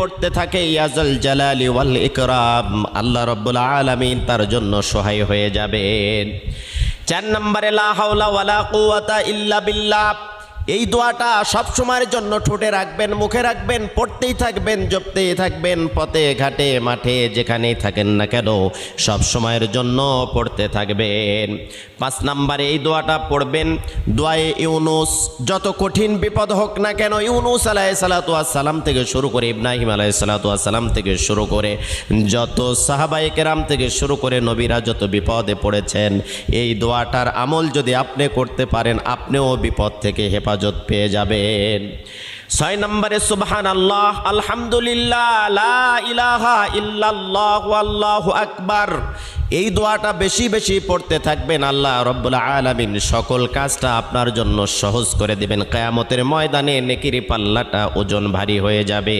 পড়তে থাকে ইয়াজল জালালি ওয়াল ইকরাম, আল্লাহ রব্বুল আলামিন তার জন্য সহায় হয়ে যাবেন। চার নম্বরে, লা হাওলা ওয়ালা কুওয়াতা ইল্লা বিল্লাহ। এই দোয়াটা সব সময়ের জন্য ঠোঁটে রাখবেন, মুখে রাখবেন, পড়তেই থাকবেন, জপতেই থাকবেন, পথে, ঘাটে, মাঠে, যেখানেই থাকেন না কেন, সব সময়ের জন্য পড়তে থাকবেন। পাঁচ নাম্বারে, এই দোয়াটা পড়বেন, দোয়ায়ে ইউনুস যত কঠিন বিপদ হোক না কেন, ইউনুস আলাহ সালাম থেকে শুরু করে, ইব্রাহিম আলাহ সালাম থেকে শুরু করে, যত সাহাবাই কেরাম থেকে শুরু করে নবীরা যত বিপদে পড়েছেন, এই দোয়াটার আমল যদি আপনি করতে পারেন, আপনিও বিপদ থেকে হেফাজত পেয়ে যাবেন। ছয় নম্বরে সুবহান আল্লাহ আলহামদুলিল্লাহ আকবার। এই দোয়াটা বেশি বেশি পড়তে থাকবেন, আল্লাহ রব্বুল আলমিন সকল কাজটা আপনার জন্য সহজ করে দেবেন। কেয়ামতের ময়দানে নেকিরি পাল্লাটা ওজন ভারী হয়ে যাবে।